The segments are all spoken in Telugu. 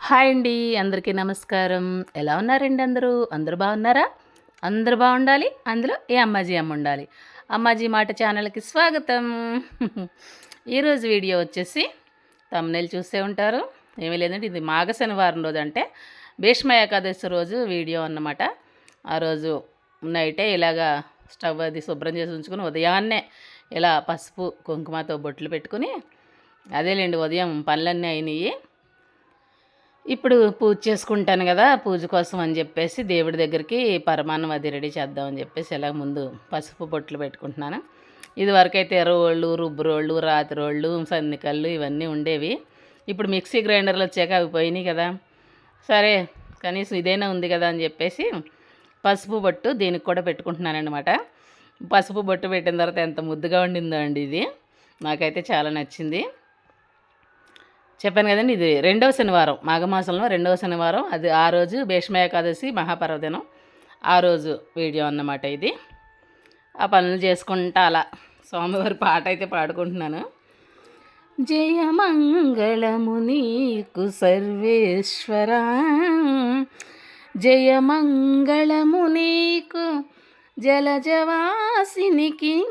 హాయ్ అండి అందరికీ నమస్కారం. ఎలా ఉన్నారండి అందరూ? అందరూ బాగున్నారా? అందరూ బాగుండాలి అందులో ఏ అమ్మాజీ అమ్మ ఉండాలి? అమ్మాజీ మాట ఛానల్కి స్వాగతం. ఈరోజు వీడియో వచ్చేసి తమ్నేలు చూసే ఉంటారు. ఏమీ లేదంటే ఇది మాఘ శనివారం రోజు అంటే భీష్మ ఏకాదశి రోజు వీడియో అన్నమాట. ఆ రోజు నైటే ఇలాగా స్టవ్ అది శుభ్రం చేసి ఉంచుకుని ఉదయాన్నే ఇలా పసుపు కుంకుమతో బొట్లు పెట్టుకుని అదేలేండి ఉదయం పనులన్నీ అయినాయి ఇప్పుడు పూజ చేసుకుంటాను కదా పూజ కోసం అని చెప్పేసి దేవుడి దగ్గరికి పరమాన్నం అది రెడీ చేద్దామని చెప్పేసి ఇలా ముందు పసుపు బొట్లు పెట్టుకుంటున్నాను. ఇదివరకైతే రోళ్ళు రుబ్బురోళ్ళు రాతిరోళ్ళు సన్నికళ్ళు ఇవన్నీ ఉండేవి. ఇప్పుడు మిక్సీ గ్రైండర్లు వచ్చాక అవి పోయినాయి కదా. సరే కనీసం ఇదైనా ఉంది కదా అని చెప్పేసి పసుపు బొట్టు దీనికి కూడా పెట్టుకుంటున్నాను అనమాట పసుపు బొట్టు పెట్టిన తర్వాత ఎంత ముద్దుగా ఉండిందో అండి ఇది. నాకైతే చాలా నచ్చింది. చెప్పాను కదండి ఇది రెండవ శనివారం మాఘమాసంలో రెండవ శనివారం అది ఆ రోజు భీష్మ ఏకాదశి మహాపర్వదినం ఆ రోజు వీడియో అన్నమాట ఇది. ఆ పనులు చేసుకుంటా అలా. స్వామివారి పాట అయితే పాడుకుంటున్నాను. జయమంగళము నీకు సర్వేశ్వర. జయమంగళము నీకు జలజవాసినికి.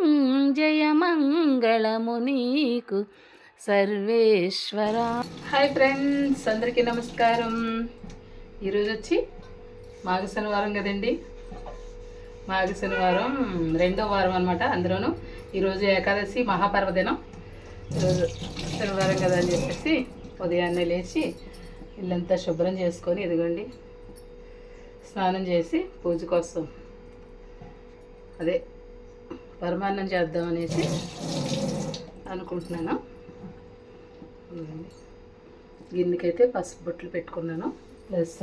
జయమంగళము నీకు సర్వేశ్వర. హాయ్ ఫ్రెండ్స్ అందరికీ నమస్కారం. ఈరోజు వచ్చి మాఘ శనివారం కదండి. మాఘ శనివారం రెండో వారం అనమాట అందులోనూ. ఈరోజు ఏకాదశి మహాపర్వదినం ఈరోజు శనివారం కదా అని చెప్పేసి ఉదయాన్నే లేచి ఇల్లంతా శుభ్రం చేసుకొని ఎదుగండి స్నానం చేసి పూజ కోసం అదే పరమాన్నం చేద్దాం అనేసి అనుకుంటున్నాను. గిన్నెకైతే పసుపు బొట్లు పెట్టుకున్నాను. ప్లస్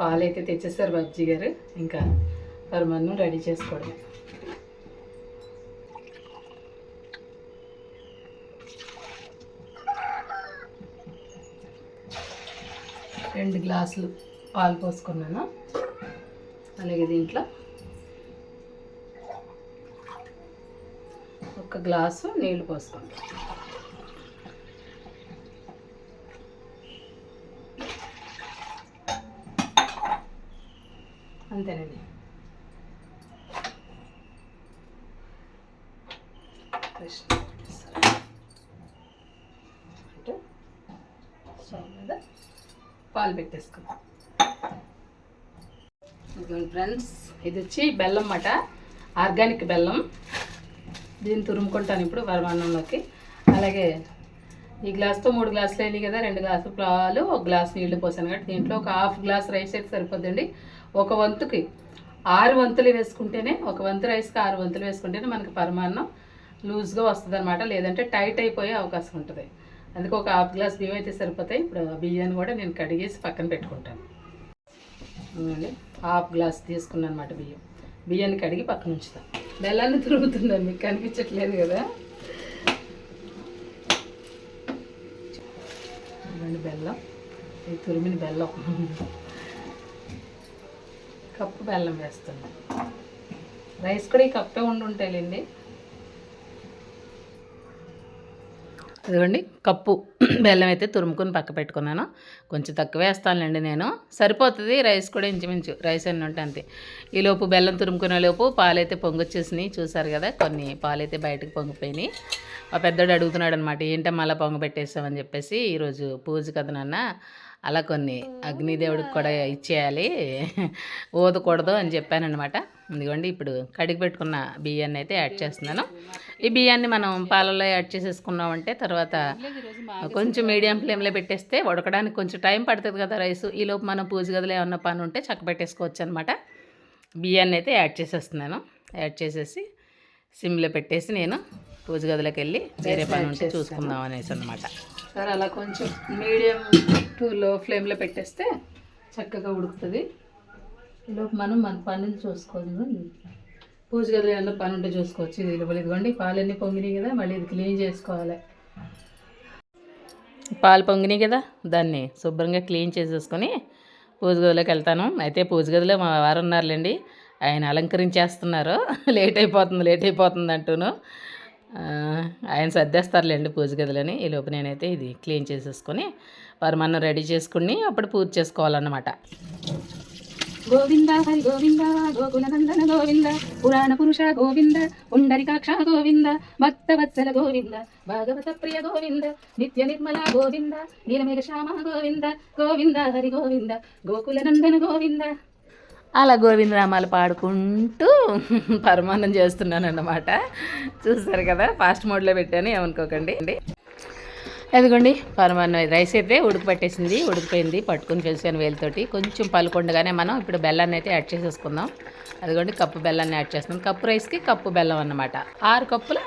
పాలైతే తెచ్చేసారు బజ్జీ గారు. ఇంకా పరమాన్నం రెడీ చేసుకోవడం రెండు గ్లాసులు పాలు పోసుకున్నాను. అలాగే దీంట్లో ఒక గ్లాసు నీళ్ళు పోసుకుంటాను అంతేనండి కృష్ణ అంటే స్టవ్ మీద పాలు పెట్టేసుకుందాం. ఇదిగోండి ఫ్రెండ్స్ ఇది వచ్చి బెల్లం అన్నమాట. ఆర్గానిక్ బెల్లం. దీన్ని తురుముకుంటాను ఇప్పుడు వరమాన్నంలోకి అలాగే ఈ గ్లాస్తో మూడు గ్లాసులు అయినాయి కదా రెండు గ్లాసులు పాలు ఒక గ్లాస్ నీళ్ళు పోసాను కాబట్టి దీంట్లో ఒక హాఫ్ గ్లాస్ రైస్ అయితే సరిపోద్దండి. ఒక వంతుకి ఆరు వంతులు వేసుకుంటేనే ఒక వంతు రైస్కి ఆరు వంతులు వేసుకుంటేనే మనకి పరమాన్నం లూజ్గా వస్తుంది అనమాట లేదంటే టైట్ అయిపోయే అవకాశం ఉంటుంది. అందుకే ఒక హాఫ్ గ్లాస్ బియ్యం అయితే సరిపోతాయి. ఇప్పుడు బియ్యాన్ని కూడా నేను కడిగేసి పక్కన పెట్టుకుంటాను. హాఫ్ గ్లాస్ తీసుకున్నాను అనమాట బియ్యం. బియ్యాన్ని కడిగి పక్కన ఉంచుతాను. బెల్లాన్ని తురుగుతుందండి మీకు కనిపించట్లేదు కదా? బెల్లం. ఇది తురిమిన బెల్లం. కప్పు బెల్లం వేస్తున్నాను. రైస్ కూడా ఈ కప్పే ఉండి ఉంటాయిలేండి. ఇదిగోండి కప్పు బెల్లం అయితే తురుముకొని పక్క పెట్టుకున్నాను. కొంచెం తక్కువ వేస్తానులేండి నేను. సరిపోతుంది రైస్ కూడా ఇంచుమించు రైస్ అన్నీ ఉంటే అంతే. ఈ లోపు బెల్లం తురుముకునే లోపు పాలైతే పొంగొచ్చేసినాయి చూసారు కదా కొన్ని పాలైతే బయటకు పొంగిపోయినాయి. మా పెద్దోడు అడుగుతున్నాడు అనమాట ఏంటో మళ్ళీ పొంగ పెట్టేసామని చెప్పేసి ఈరోజు పూజ కదా నాన్న అలా కొన్ని అగ్నిదేవుడికి కూడా ఇచ్చేయాలి ఓదకూడదు అని చెప్పానమాట ఇదిగోండి ఇప్పుడు కడిగి పెట్టుకున్న బియ్యాన్ని అయితే యాడ్ చేస్తున్నాను. ఈ బియ్యాన్ని మనం పాలలో యాడ్ చేసేసుకున్నామంటే తర్వాత కొంచెం మీడియం ఫ్లేమ్లో పెట్టేస్తే ఉడకడానికి కొంచెం టైం పడుతుంది కదా రైస్. ఈలోపు మనం పూజ గదిలో ఏమన్నా పని ఉంటే చక్క పెట్టేసుకోవచ్చు అనమాట బియ్యాన్ని అయితే యాడ్ చేసేస్తున్నాను. యాడ్ చేసేసి సిమ్లో పెట్టేసి నేను పూజ గదిలోకి వెళ్ళి వేరే పని ఉంటే చూసుకుందాం అనేసి అనమాట సరే అలా కొంచెం మీడియం టు లో ఫ్లేమ్లో పెట్టేస్తే చక్కగా ఉడుకుతుంది. ఈలోపు మనం మన పనులు చూసుకోవాలి. పూజ గదిలో ఏమన్నా పని ఉంటే చూసుకోవచ్చు. ఇది ఇదిగో ఇదిగోండి పాలన్నీ పొంగినాయి కదా మళ్ళీ ఇది క్లీన్ చేసుకోవాలి. పాలు పొంగినాయి కదా దాన్ని శుభ్రంగా క్లీన్ చేసేసుకొని పూజ గదిలోకి వెళ్తాను. అయితే పూజ గదిలో మా వారు ఉన్నారులేండి ఆయన అలంకరించేస్తున్నారు. లేట్ అయిపోతుంది లేట్ అయిపోతుంది అంటూను. ఆయన సర్దేస్తారులేండి పూజ గదిలోని. ఈ లోపు నేనైతే ఇది క్లీన్ చేసేసుకొని వారు మనం రెడీ చేసుకుని అప్పుడు పూజ చేసుకోవాలన్నమాట. గోవింద హరి గోవింద గోకులనందన గోవింద పురాణ పురుష గోవింద పుండరికాక్ష గోవింద భక్త వత్సల గోవింద భాగవత ప్రియ గోవింద నిత్య నిర్మల గోవింద నీలమేఘ శ్యామ గోవింద గోవింద హరి గోవింద గోకులనందన గోవింద. అలా గోవిందనామాలు పాడుకుంటూ పరమాన్నం చేస్తున్నాను అన్నమాట చూస్తారు కదా ఫాస్ట్ మోడ్లో పెట్టాను ఏమనుకోకండి. అదిగోండి పరమాన్నం రైస్ అయితే ఉడికిపెట్టేసింది ఉడికిపోయింది పట్టుకుని చేసాను వేలుతోటి. కొంచెం పలుకుండగానే మనం ఇప్పుడు బెల్లాన్ని అయితే యాడ్ చేసేసుకుందాం. అదిగోండి కప్పు బెల్లాన్ని యాడ్ చేస్తున్నాం. కప్పు రైస్కి కప్పు బెల్లం అన్నమాట. ఆరు కప్పుల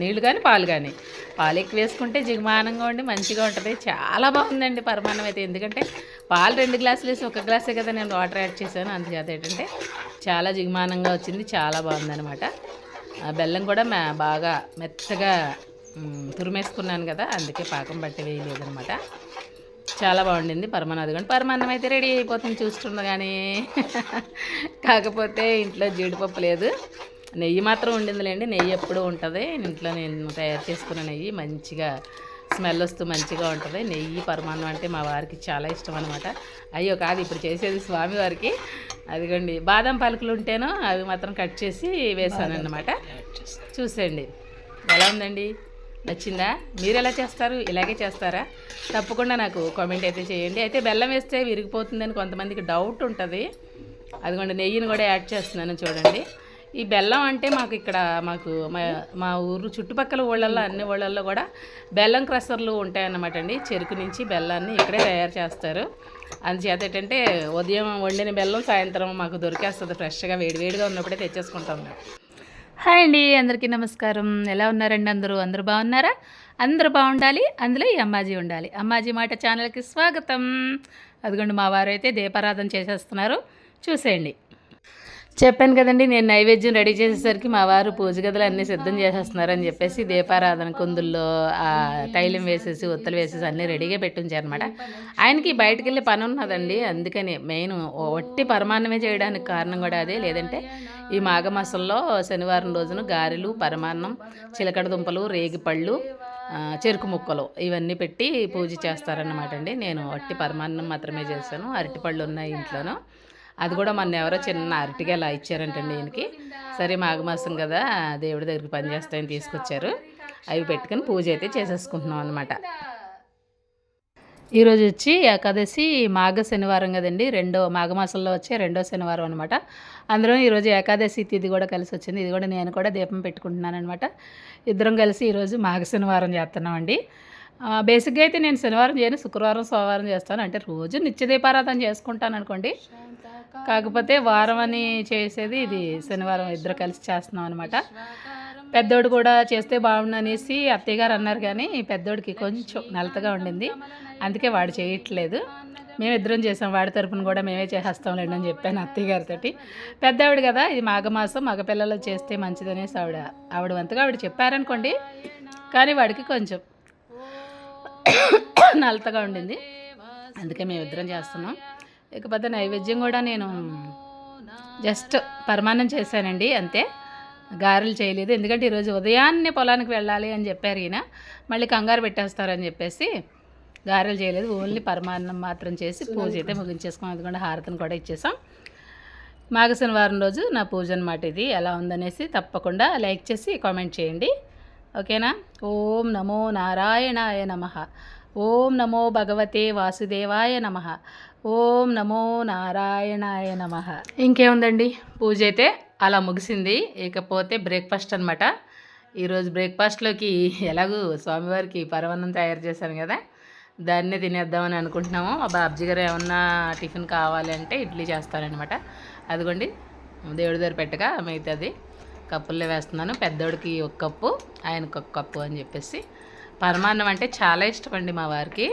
నీళ్ళు కానీ పాలు కానీ పాలు ఎక్కువ వేసుకుంటే జిగమానంగా ఉండి మంచిగా ఉంటుంది. చాలా బాగుందండి పరమాన్నం అయితే. ఎందుకంటే పాలు రెండు గ్లాసులు వేసి ఒక గ్లాసే కదా నేను వాటర్ యాడ్ చేశాను. అందుచేత ఏంటంటే చాలా జిగమానంగా వచ్చింది చాలా బాగుందన్నమాట. ఆ బెల్లం కూడా బాగా మెత్తగా తురిమేసుకున్నాను కదా అందుకే పాకం బట్టి వేయలేదనమాట చాలా బాగుండింది పరమాన్నం అదిగోండి పరమాన్నం అయితే రెడీ అయిపోతుంది చూస్తుండ కానీ కాకపోతే ఇంట్లో జీడిపప్పు లేదు. నెయ్యి మాత్రం ఉండిందిలేండి నెయ్యి ఎప్పుడూ ఉంటుంది. ఇంట్లో నేను తయారు చేసుకున్న నెయ్యి మంచిగా స్మెల్ వస్తూ మంచిగా ఉంటుంది. నెయ్యి పరమాన్నం అంటే మా వారికి చాలా ఇష్టం అనమాట అయ్యో కాదు ఇప్పుడు చేసేది స్వామివారికి అదిగోండి బాదం పలుకులు ఉంటేనో అవి మాత్రం కట్ చేసి వేసాను అన్నమాట చూసేయండి. ఎలా ఉందండి? నచ్చిందా? మీరు ఎలా చేస్తారు? ఇలాగే చేస్తారా? తప్పకుండా నాకు కామెంట్ అయితే చేయండి. అయితే బెల్లం వేస్తే విరిగిపోతుందని కొంతమందికి డౌట్ ఉంటుంది. అదిగోండి నెయ్యిని కూడా యాడ్ చేస్తున్నాను చూడండి. ఈ బెల్లం అంటే మాకు ఇక్కడ మాకు మా మా ఊరు చుట్టుపక్కల ఊళ్ళల్లో అన్ని ఊళ్ళల్లో కూడా బెల్లం క్రషర్లు ఉంటాయన్నమాట అండి. చెరుకు నుంచి బెల్లాన్ని ఇక్కడే తయారు చేస్తారు. అందుచేత ఏంటంటే ఉదయం వండిన బెల్లం సాయంత్రం మాకు దొరికేస్తుంది ఫ్రెష్గా వేడివేడిగా ఉన్నప్పుడే తెచ్చేసుకుంటాం మేము. హాయ్ అండి అందరికీ నమస్కారం. ఎలా ఉన్నారండి అందరూ? అందరూ బాగున్నారా? అందరూ బాగుండాలి అందులో ఈ అమ్మాజీ ఉండాలి. అమ్మాజీ మాట ఛానల్కి స్వాగతం. అదిగోండి మా వారు అయితే దీపారాధన చేసేస్తున్నారు. చూసేయండి. చెప్పాను కదండి నేను నైవేద్యం రెడీ చేసేసరికి మా వారు పూజ గదులు అన్నీ సిద్ధం చేసేస్తున్నారని చెప్పేసి దీపారాధన కుందుల్లో ఆ తైలం వేసేసి ఒత్తులు వేసేసి అన్నీ రెడీగా పెట్టించారనమాట ఆయనకి బయటకు వెళ్ళి పని ఉన్నదండి అందుకని మెయిన్ ఒట్టి పరమాన్నమే చేయడానికి కారణం కూడా అదే. లేదంటే ఈ మాఘమాసంలో శనివారం రోజున గారెలు పరమాన్నం చిలకడ దుంపలు రేగిపళ్ళు చెరుకు ముక్కలు ఇవన్నీ పెట్టి పూజ చేస్తారన్నమాట అండి. నేను అట్టి పరమాన్నం మాత్రమే చేశాను అరటిపళ్ళు ఉన్నాయి ఇంట్లోనూ. అది కూడా మొన్న ఎవరో చిన్న అరటిగా అలా ఇచ్చారంటండి ఈయనకి. సరే మాఘమాసం కదా దేవుడి దగ్గరికి పనిచేస్తాయని తీసుకొచ్చారు. అవి పెట్టుకుని పూజ అయితే చేసేసుకుంటున్నాం అనమాట ఈరోజు వచ్చి ఏకాదశి మాఘ శనివారం కదండి. రెండో మాఘమాసంలో వచ్చే రెండో శనివారం అనమాట అందులో ఈరోజు ఏకాదశి తిథి కూడా కలిసి వచ్చింది. ఇది కూడా నేను కూడా దీపం పెట్టుకుంటున్నాను అనమాట ఇద్దరం కలిసి ఈరోజు మాఘ శనివారం చేస్తున్నామండి. బేసిక్గా అయితే నేను శనివారం చేయను శుక్రవారం సోమవారం చేస్తాను. అంటే రోజు నిత్య దీపారాధన చేసుకుంటాను అనుకోండి. కాకపోతే వారం అని చేసేది ఇది శనివారం ఇద్దరు కలిసి చేస్తున్నాం అనమాట పెద్దోడు కూడా చేస్తే బాగుండు అనేసి అత్తయ్య గారు అన్నారు కానీ పెద్దోడికి కొంచెం నలతగా ఉండింది. అందుకే వాడు చేయట్లేదు. మేమిద్దరం చేసాం. వాడి తరఫున కూడా మేమే చేసేస్తాంలేండి అని చెప్పాను అత్తయ్య గారితోటి పెద్దవాడు కదా ఇది మాఘమాసం మగపిల్లలు చేస్తే మంచిదనేసి ఆవిడ ఆవిడ వంతుగా ఆవిడ చెప్పారనుకోండి. కానీ వాడికి కొంచెం నలతగా ఉండింది. అందుకే మేమిద్దరం చేస్తున్నాం. ఇకపోతే నైవేద్యం కూడా నేను జస్ట్ పరమాన్నం చేశానండి అంతే. గారెలు చేయలేదు. ఎందుకంటే ఈరోజు ఉదయాన్నే పొలానికి వెళ్ళాలి అని చెప్పారు ఈయన. మళ్ళీ కంగారు పెట్టేస్తారని చెప్పేసి గారెలు చేయలేదు. ఓన్లీ పరమాన్నం మాత్రం చేసి పూజ అయితే ముగించేసుకున్నాం. అది కూడా హారతిని కూడా ఇచ్చేసాం. మాఘ శనివారం రోజు నా పూజ అనమాట ఇది. ఎలా ఉందనేసి తప్పకుండా లైక్ చేసి కామెంట్ చేయండి. ఓకేనా? ఓం నమో నారాయణాయ నమ. ఓం నమో భగవతే వాసుదేవాయ నమ. ఓం నమో నారాయణాయ నమ. ఇంకేముందండి? పూజ అయితే అలా ముగిసింది. ఇకపోతే బ్రేక్ఫాస్ట్ అనమాట ఈరోజు బ్రేక్ఫాస్ట్లోకి ఎలాగూ స్వామివారికి పరమాన్నం తయారు చేశాను కదా. దాన్నే తినేద్దామని అనుకుంటున్నాము. మా బాబ్జీ గారు ఏమన్నా టిఫిన్ కావాలి అంటే ఇడ్లీ చేస్తారనమాట అదిగోండి దేవుడి దగ్గర పెట్టగా మిగతాది కప్పుల్లో వేస్తున్నాను. పెద్దోడికి ఒక కప్పు ఆయనకు ఒక కప్పు అని చెప్పేసి. పరమాన్నం అంటే చాలా ఇష్టం అండి మా వారికి.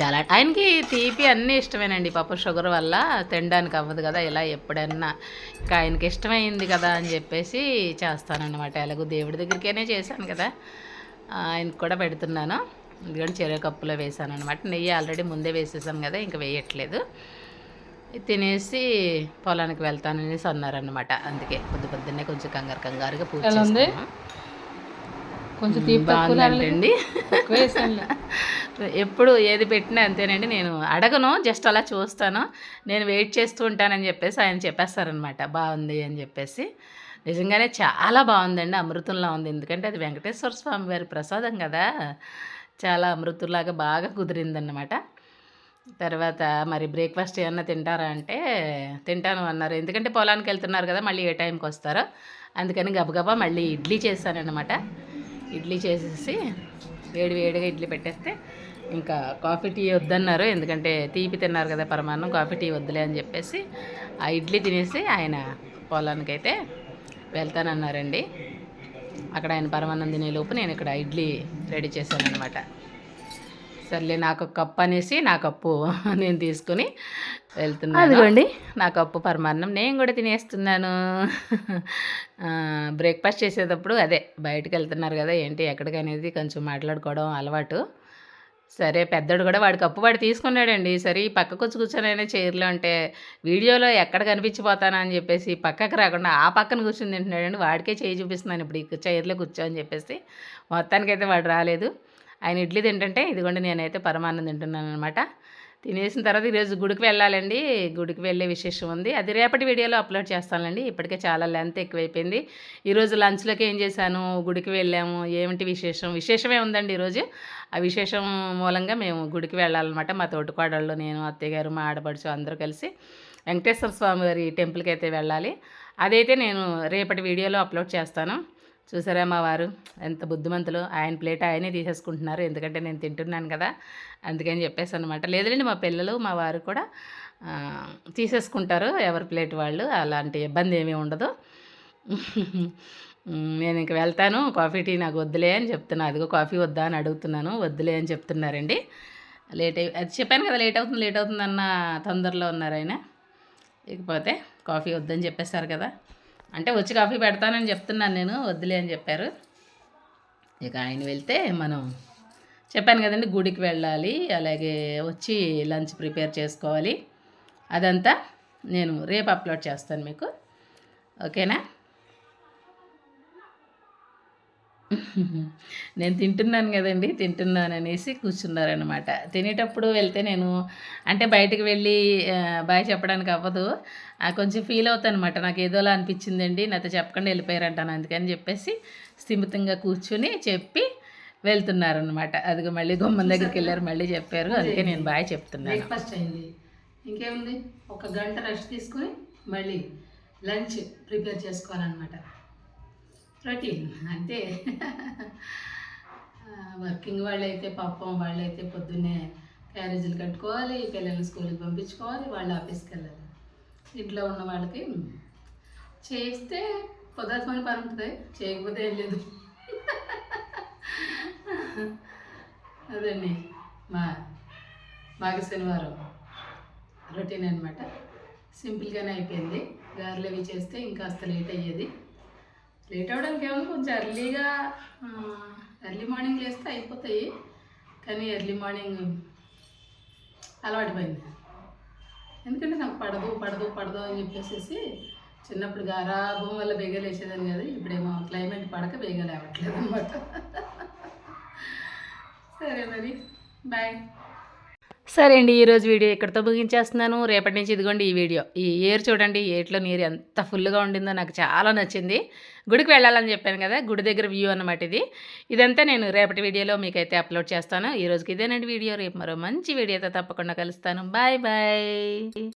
చాలా. ఆయనకి తీపి అన్నీ ఇష్టమేనండి. పాప షుగర్ వల్ల తినడానికి అవ్వదు కదా ఇలా ఎప్పుడన్నా. ఇంకా ఆయనకి ఇష్టమైంది కదా అని చెప్పేసి చేస్తానన్నమాట. ఎలాగో దేవుడి దగ్గరికేనే చేశాను కదా. ఆయనకు కూడా పెడుతున్నాను. ఎందుకంటే చెరువు కప్పులో వేసాను అనమాట నెయ్యి ఆల్రెడీ ముందే వేసేసాను కదా ఇంకా వేయట్లేదు. తినేసి పొలానికి వెళ్తాననేసి అన్నారనమాట అందుకే పొద్దు పొద్దున్నే కొంచెం కంగారు కంగారుగా పూజ. కొంచెం. బాగుందంటండి. ఎప్పుడు ఏది పెట్టినా అంతేనండి. నేను అడగను జస్ట్ అలా చూస్తాను. నేను వెయిట్ చేస్తూ ఉంటానని చెప్పేసి ఆయన చెప్పేస్తారనమాట. బాగుంది అని చెప్పేసి. నిజంగానే చాలా బాగుందండి. అమృతంలా ఉంది. ఎందుకంటే అది వెంకటేశ్వర స్వామి వారి ప్రసాదం కదా. చాలా అమృతంలాగా బాగా కుదిరిందన్నమాట. తర్వాత మరి బ్రేక్ఫాస్ట్ ఏమన్నా తింటారా అంటే తింటాను అన్నారు. ఎందుకంటే పొలానికి వెళ్తున్నారు కదా మళ్ళీ ఏ టైంకి వస్తారో. అందుకని గబగబా మళ్ళీ ఇడ్లీ చేశానన్నమాట ఇడ్లీ చేసేసి వేడి వేడిగా ఇడ్లీ పెట్టేస్తే ఇంకా కాఫీ టీ వద్దన్నారు. ఎందుకంటే తీపి తిన్నారు కదా పరమాన్నం కాఫీ టీ వద్దులే అని చెప్పేసి ఆ ఇడ్లీ తినేసి ఆయన పొలానికైతే వెళ్తానన్నారండి. అక్కడ ఆయన పరమాన్నం తినేలోపు నేను ఇక్కడ ఇడ్లీ రెడీ చేశాను అనమాట సర్లే నాకు ఒక కప్పు అనేసి నా కప్పు నేను తీసుకుని వెళ్తున్నాను. అదిగోండి. నా కప్పు పరమాన్నం నేను కూడా తినేస్తున్నాను. బ్రేక్ఫాస్ట్ చేసేటప్పుడు అదే బయటకు వెళ్తున్నారు కదా ఏంటి ఎక్కడికి అనేది కొంచెం మాట్లాడుకోవడం అలవాటు. సరే పెద్దోడు కూడా వాడి కప్పు వాడు తీసుకున్నాడండి. సరే ఈ పక్కకు వచ్చి కూర్చొని చైర్లో అంటే వీడియోలో ఎక్కడ కనిపించిపోతానా అని చెప్పేసి పక్కకు రాకుండా ఆ పక్కన కూర్చొని తింటున్నాడండి. వాడికే చేయి చూపిస్తున్నాను ఇప్పుడు ఈ చైర్లో కూర్చో అని చెప్పేసి. మొత్తానికైతే వాడు రాలేదు. ఆయన ఇడ్లీ తింటుంటే ఇదిగోండి నేనైతే పరమాన్నం తింటున్నాను అనమాట తినేసిన తర్వాత ఈరోజు గుడికి వెళ్ళాలండి. గుడికి వెళ్ళే విశేషం ఉంది. అది రేపటి వీడియోలో అప్లోడ్ చేస్తానండి ఇప్పటికే చాలా లెంత్ ఎక్కువైపోయింది. ఈరోజు లంచ్లోకి ఏం చేశాను? గుడికి వెళ్ళాము. ఏమిటి విశేషం? విశేషమే ఉందండి ఈరోజు. ఆ విశేషం మూలంగా మేము గుడికి వెళ్ళాలన్నమాట. మా తోటికోడళ్ళు నేను అత్తయ్య గారు మా ఆడపడుచు అందరూ కలిసి వెంకటేశ్వర స్వామి వారి టెంపుల్కి అయితే వెళ్ళాలి. అదైతే నేను రేపటి వీడియోలో అప్లోడ్ చేస్తాను. చూసారా మా వారు? ఎంత బుద్ధిమంతులు. ఆయన ప్లేట్ ఆయనే తీసేసుకుంటున్నారు. ఎందుకంటే నేను తింటున్నాను కదా. అందుకని చెప్పేసి అనమాట లేదండి మా పిల్లలు మా వారు కూడా తీసేసుకుంటారు ఎవరి ప్లేట్ వాళ్ళు. అలాంటి ఇబ్బంది ఏమీ ఉండదు. నేను ఇంక వెళ్తాను. కాఫీ టీ నాకు వద్దులే అని చెప్తున్నా. అదిగో కాఫీ వద్దా అని అడుగుతున్నాను. వద్దులే అని చెప్తున్నారండి. లేట్ అయి అది చెప్పాను కదా లేట్ అవుతుంది లేట్ అవుతుంది అన్న తొందరలో ఉన్నారు ఆయన. ఇకపోతే కాఫీ వద్దని చెప్పేశారు కదా. అంటే వచ్చి కాఫీ పెడతానని చెప్తున్నాను నేను వద్దులే అని చెప్పారు. ఇక ఆయన వెళ్తే మనం చెప్పాను కదండి గుడికి వెళ్ళాలి అలాగే వచ్చి లంచ్ ప్రిపేర్ చేసుకోవాలి. అదంతా నేను రేపు అప్లోడ్ చేస్తాను మీకు. ఓకేనా? నేను తింటున్నాను కదండి తింటున్నాను అనేసి కూర్చున్నారనమాట తినేటప్పుడు వెళ్తే నేను అంటే బయటకు వెళ్ళి బాయ్ చెప్పడానికి అవ్వదు. ఆ, కొంచెం ఫీల్ అవుతాను అనమాట నాకు ఏదోలా అనిపించిందండి నాతో చెప్పకుండా వెళ్ళిపోయారంటాను అందుకని చెప్పేసి స్థిమితంగా కూర్చుని చెప్పి వెళ్తున్నారనమాట అదిగో మళ్ళీ గుమ్మం దగ్గరికి వెళ్ళారు మళ్ళీ చెప్పారు. అందుకే నేను బాయ్ చెప్తున్నాను. బ్రేక్ఫాస్ట్ అయింది. ఇంకేముంది? ఒక గంట రెస్ట్ తీసుకుని మళ్ళీ లంచ్ ప్రిపేర్ చేసుకోవాలన్నమాట. రొటీన్ అంతే వర్కింగ్ వాళ్ళైతే పాపం వాళ్ళైతే పొద్దున్నే క్యారేజీలు కట్టుకోవాలి పిల్లల్ని స్కూల్కి పంపించుకోవాలి వాళ్ళు ఆఫీస్కి వెళ్ళాలి ఇంట్లో ఉన్న వాళ్ళకి చేస్తే పదార్థమైన పని ఉంటుంది చేయకపోతే ఏం లేదు. అదండి. మా మాఘ శనివారం రొటీన్ అనమాట సింపుల్గానే అయిపోయింది. గారెలు అవి చేస్తే ఇంకా అస్త లేట్ అయ్యేది. లేట్ అవ్వడానికి ఏమో కొంచెం ఎర్లీగా ఎర్లీ మార్నింగ్ లేస్తే అయిపోతాయి. కానీ ఎర్లీ మార్నింగ్ అలవాటు ఎందుకంటే నాకు పడదు పడదు పడదు అని చెప్పేసి చిన్నప్పుడు గారాభం వల్ల బేగలు వేసేదాన్ని కదా. ఇప్పుడేమో క్లైమేట్ పడక బేగలు అవ్వట్లేదు అనమాట సరే మరి బాయ్. సరే అండి ఈరోజు వీడియో ఇక్కడితో ముగించేస్తున్నాను. రేపటి నుంచి ఇదిగోండి ఈ వీడియో. ఈ ఏర్ చూడండి ఏట్లో నీరు ఎంత ఫుల్గా ఉండిందో నాకు చాలా నచ్చింది. గుడికి వెళ్ళాలని చెప్పాను కదా గుడి దగ్గర వ్యూ అన్నమాట ఇది. ఇదంతా నేను రేపటి వీడియోలో మీకైతే అప్లోడ్ చేస్తాను. ఈ రోజుకి ఇదేనండి వీడియో. రేపు మరో మంచి వీడియోతో తప్పకుండా కలుస్తాను. Bye bye.